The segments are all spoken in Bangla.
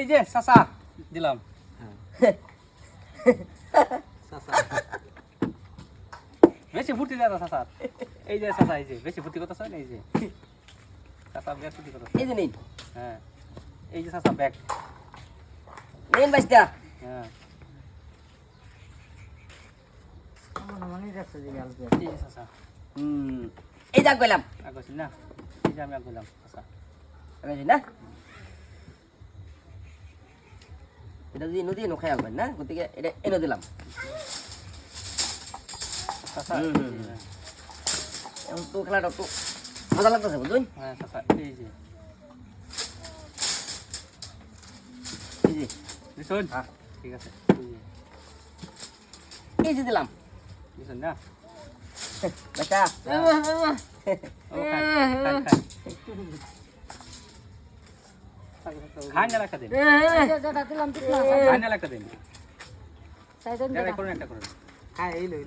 এই যে চাচা দিলাম। বেশি ফুর্তি দেয় না চাচা এই যে চাচা এই যে বেশি ফুর্তি করতেছ এই যে? চাচা ব্যাগ ফুর্তি করতেছ। এই যে নিন। হ্যাঁ। এই যে চাচা ব্যাগ। নিন বাইশটা। হ্যাঁ। এই যে চাচা হুম। এই যাক গেলাম আগছি না? এই যে আমি আগ গেলাম চাচা না? এটা যদি নদী এনে খাই আলবেন না? গতিকে এটা এনে দিলাম। হুম। এখন তো খেলাটা তো মজা লাগতেছে বুঝুন হ্যাঁ এই যে। হ্যাঁ। ঠিক আছে। এই যে দিলাম। না? বাচ্চা না একটা দিন। খান না একটা দিন। একটা করুন একটা করুন। এই যে,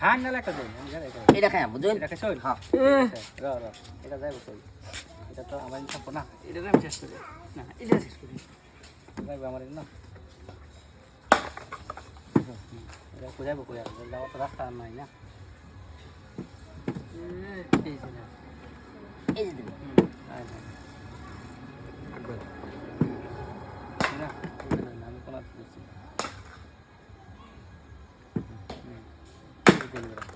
খান না একটা দিন। এটা এটা খাই বুঝুন এটা শোন হ্যাঁ। র র এটা যাই বসে এটা তো আমার থাকব না। এটা আমি শেষ করি। না এটা শেষ করি। যাইবো আমার না? এটা কোথায় কোথায় যাওয়ার তো রাস্তা নাই না? এই না। এই যে দিলাম আয় না। না, ওটা না, আমি কোন আত্মীয় বলছি। হুম, এই যে দেন এবার।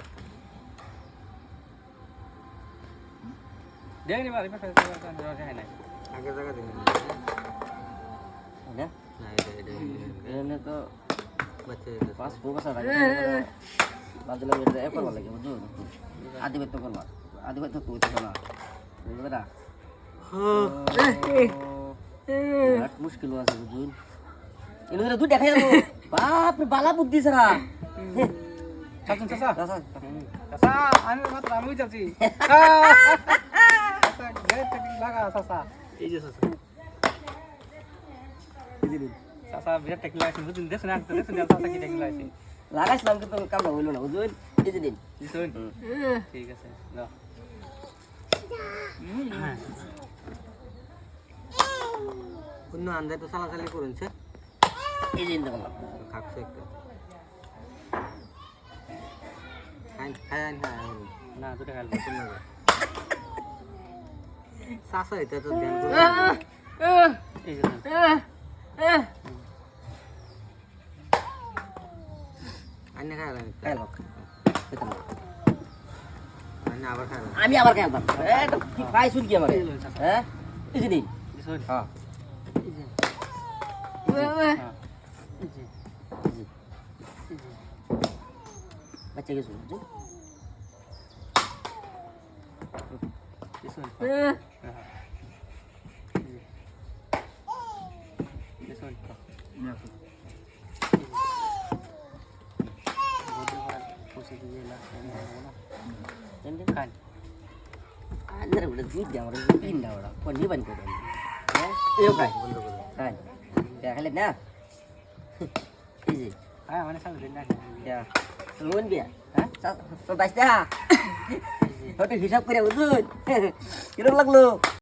দেয়নি বাড়ি পাশে দেয় নাই না এখানে তো পাঁচ ফো বছর আগে বাদলে বেড়ে এ করবার লাগে বুঝুন আদি বেত করবা আদি বেত তো হইতো না। বুঝলে না বিরাট মুশকিল আছে বুঝুন এনে দুই দেখাই যাব বাপ রে বালা বুদ্ধি সারা চাচুন চাচা চাচা, হুম, চাচা আমি মাত্র আমি যাচ্ছি চাচা গেট থেকে লাগা চাচা এই যে চাচা চাচা বিরাট টেকনিক আছে বুঝুন দেখুন না দেখুন না চাচা কি টেকনিক আছে লাগাইছিলাম কিন্তু কামটা হইল না বুঝুন এই যে দিন দিছুন ঠিক আছে যাও হ্যাঁ অন্য আন্দাজ তো চালাচালি করেছে। এই যে খাকছে একটা। না দুটো খাইল চাষা এটা তো ধ্যান এই যে আমি আবার খাই আনতাম এটা কি পাই শুন কি আমার হ্যাঁ? এই যে হ্যাঁ। 왜? 이제 이제 이제 맞게 계속 이제 왜? ಅಂದ್ರೆ ഇവിടെ വീട്ടിൽ അവിടെ വീട്ടിൽ ഉണ്ടാവണം പൊന്നി പനിക്കോ ഏ കാര്യം খালেন না Easy. Ah, mana sama rendah. Ya. Turun dia. Ha? Sampai dah. Tapi hisap kira uzun. Kira lak lu.